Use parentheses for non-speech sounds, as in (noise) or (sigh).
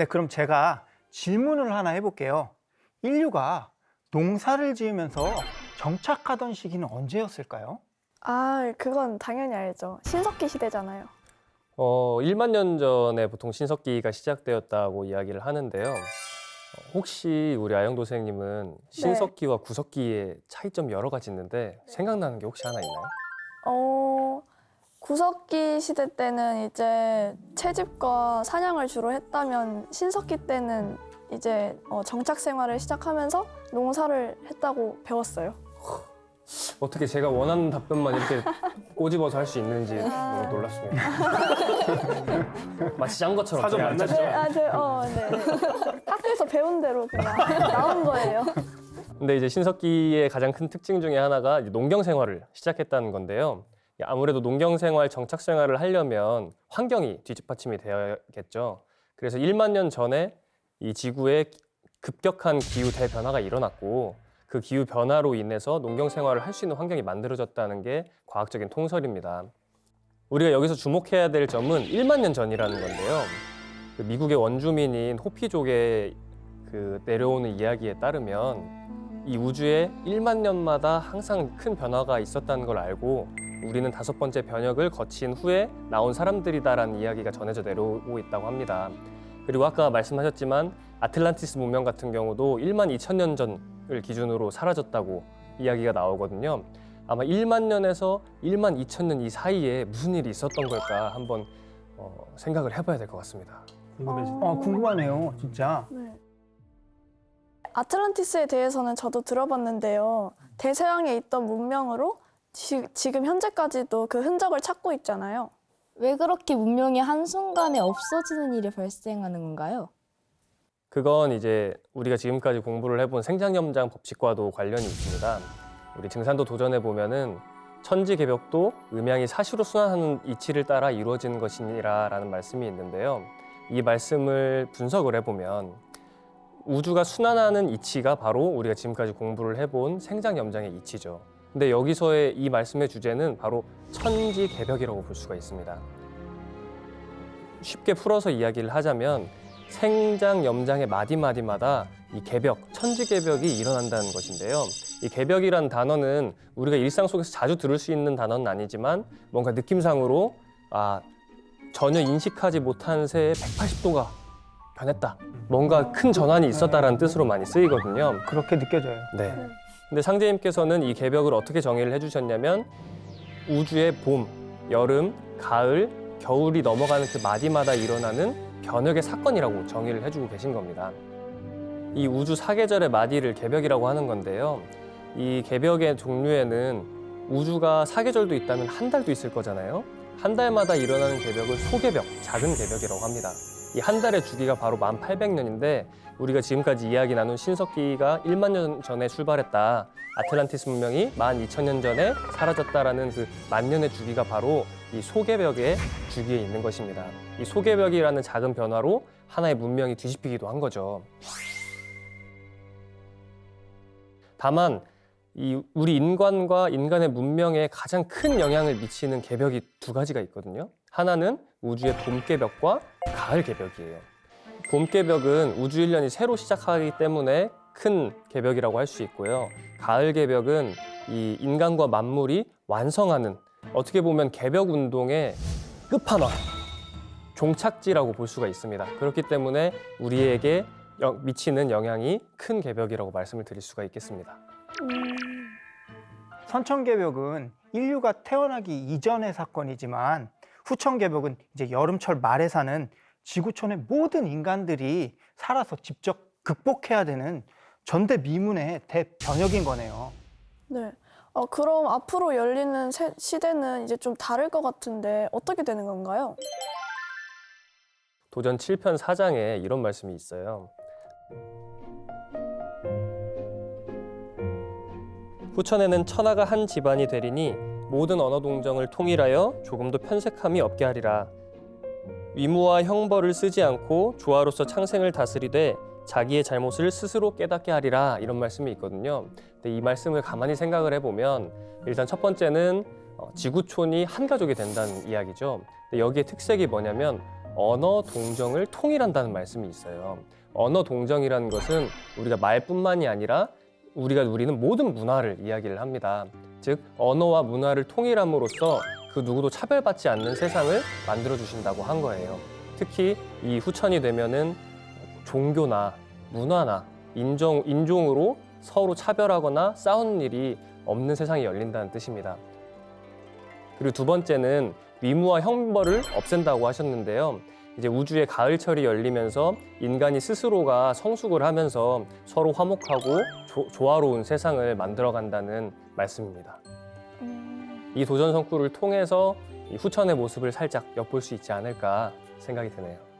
네, 그럼 제가 질문을 하나 해볼게요. 인류가 농사를 지으면서 정착하던 시기는 언제였을까요? 아, 그건 당연히 알죠. 신석기 시대잖아요. 어, 1만 년 전에 보통 신석기가 시작되었다고 이야기를 하는데요. 어, 혹시 우리 아영도 선생님은 신석기와 구석기의 차이점 여러 가지 있는데 생각나는 게 혹시 하나 있나요? 어, 구석기 시대 때는 이제 채집과 사냥을 주로 했다면 신석기 때는 이제 어, 정착 생활을 시작하면서 농사를 했다고 배웠어요. 어떻게 제가 원하는 답변만 이렇게 (laughs) 꼬집어서 할 수 있는지 너무 놀랐습니다. (laughs) 마치 짠 것처럼 사전 만나죠. 짰죠? 네, 아, 저, 어, 네, 네. 학교에서 배운 대로 그냥 (laughs) 나온 거예요. 근데 이제 신석기의 가장 큰 특징 중에 하나가 이제 농경 생활을 시작했다는 건데요. 아무래도 농경 생활, 정착 생활을 하려면 환경이 뒤집받침이 되어야겠죠. 그래서 1만 년 전에 이 지구에 급격한 기후 대변화가 일어났고 그 기후 변화로 인해서 농경 생활을 할 수 있는 환경이 만들어졌다는 게 과학적인 통설입니다. 우리가 여기서 주목해야 될 점은 1만 년 전이라는 건데요. 그 미국의 원주민인 호피족의 그 내려오는 이야기에 따르면 이 우주에 1만 년마다 항상 큰 변화가 있었다는 걸 알고 우리는 다섯 번째 변혁을 거친 후에 나온 사람들이다라는 이야기가 전해져 내려오고 있다고 합니다. 그리고 아까 말씀하셨지만 아틀란티스 문명 같은 경우도 1만 2천 년 전을 기준으로 사라졌다고 이야기가 나오거든요. 아마 1만 년에서 1만 2천 년 이 사이에 무슨 일이 있었던 걸까 한번 어, 생각을 해봐야 될 것 같습니다. 궁금해지. 어, 궁금하네요, 진짜. 네. 아틀란티스에 대해서는 저도 들어봤는데요. 대서양에 있던 문명으로 지, 지금 현재까지도 그 흔적을 찾고 있잖아요. 왜 그렇게 문명이 한순간에 없어지는 일이 발생하는 건가요? 그건 이제 우리가 지금까지 공부를 해본 생장염장 법칙과도 관련이 있습니다. 우리 증산도 도전해 보면은 천지 개벽도 음양이 사시로 순환하는 이치를 따라 이루어지는 것이니라라는 말씀이 있는데요. 이 말씀을 분석을 해보면 우주가 순환하는 이치가 바로 우리가 지금까지 공부를 해본 생장염장의 이치죠. 근데 여기서의 이 말씀의 주제는 바로 천지 개벽이라고 볼 수가 있습니다. 쉽게 풀어서 이야기를 하자면 생장 염장의 마디마디마다 이 개벽, 천지 개벽이 일어난다는 것인데요. 이 개벽이란 단어는 우리가 일상 속에서 자주 들을 수 있는 단어는 아니지만 뭔가 느낌상으로 아 전혀 인식하지 못한 새에 180도가 변했다. 뭔가 큰 전환이 있었다라는 뜻으로 많이 쓰이거든요. 그렇게 느껴져요. 네. 근데 상제님께서는 이 개벽을 어떻게 정의를 해주셨냐면 우주의 봄, 여름, 가을, 겨울이 넘어가는 그 마디마다 일어나는 변혁의 사건이라고 정의를 해주고 계신 겁니다. 이 우주 사계절의 마디를 개벽이라고 하는 건데요. 이 개벽의 종류에는 우주가 사계절도 있다면 한 달도 있을 거잖아요. 한 달마다 일어나는 개벽을 소개벽, 작은 개벽이라고 합니다. 이 한 달의 주기가 바로 1800년인데 우리가 지금까지 이야기 나눈 신석기가 1만 년 전에 출발했다. 아틀란티스 문명이 12,000년 전에 사라졌다라는 그 만년의 주기가 바로 이 소개벽의 주기에 있는 것입니다. 이 소개벽이라는 작은 변화로 하나의 문명이 뒤집히기도 한 거죠. 다만 이 우리 인간과 인간의 문명에 가장 큰 영향을 미치는 개벽이 두 가지가 있거든요. 하나는 우주의 봄 개벽과 가을 개벽이에요. 봄 개벽은 우주 일년이 새로 시작하기 때문에 큰 개벽이라고 할 수 있고요. 가을 개벽은 이 인간과 만물이 완성하는 어떻게 보면 개벽 운동의 끝판왕 종착지라고 볼 수가 있습니다. 그렇기 때문에 우리에게 여- 미치는 영향이 큰 개벽이라고 말씀을 드릴 수가 있겠습니다. 선천개벽은 인류가 태어나기 이전의 사건이지만 후천개벽은 이제 여름철 말에 사는 지구촌의 모든 인간들이 살아서 직접 극복해야 되는 전대미문의 대변혁인 거네요. 네. 어, 그럼 앞으로 열리는 세- 시대는 이제 좀 다를 것 같은데 어떻게 되는 건가요? 도전 7편 4장에 이런 말씀이 있어요. 후천에는 천하가 한 집안이 되리니 모든 언어 동정을 통일하여 조금도 편색함이 없게 하리라. 위무와 형벌을 쓰지 않고 조화로서 창생을 다스리되 자기의 잘못을 스스로 깨닫게 하리라 이런 말씀이 있거든요. 근데 이 말씀을 가만히 생각을 해보면 일단 첫 번째는 어, 지구촌이 한 가족이 된다는 이야기죠. 근데 여기에 특색이 뭐냐면 언어 동정을 통일한다는 말씀이 있어요. 언어 동정이라는 것은 우리가 말뿐만이 아니라 우리가 누리는 모든 문화를 이야기를 합니다. 즉 언어와 문화를 통일함으로써 그 누구도 차별받지 않는 세상을 만들어 주신다고 한 거예요. 특히 이 후천이 되면은 종교나 문화나 인종 인종으로 서로 차별하거나 싸우는 일이 없는 세상이 열린다는 뜻입니다. 그리고 두 번째는 위무와 형벌을 없앤다고 하셨는데요. 이제 우주의 가을철이 열리면서 인간이 스스로가 성숙을 하면서 서로 화목하고 조, 조화로운 세상을 만들어간다는 말씀입니다. 음, 이 도전 성구를 통해서 이 후천의 모습을 살짝 엿볼 수 있지 않을까 생각이 드네요.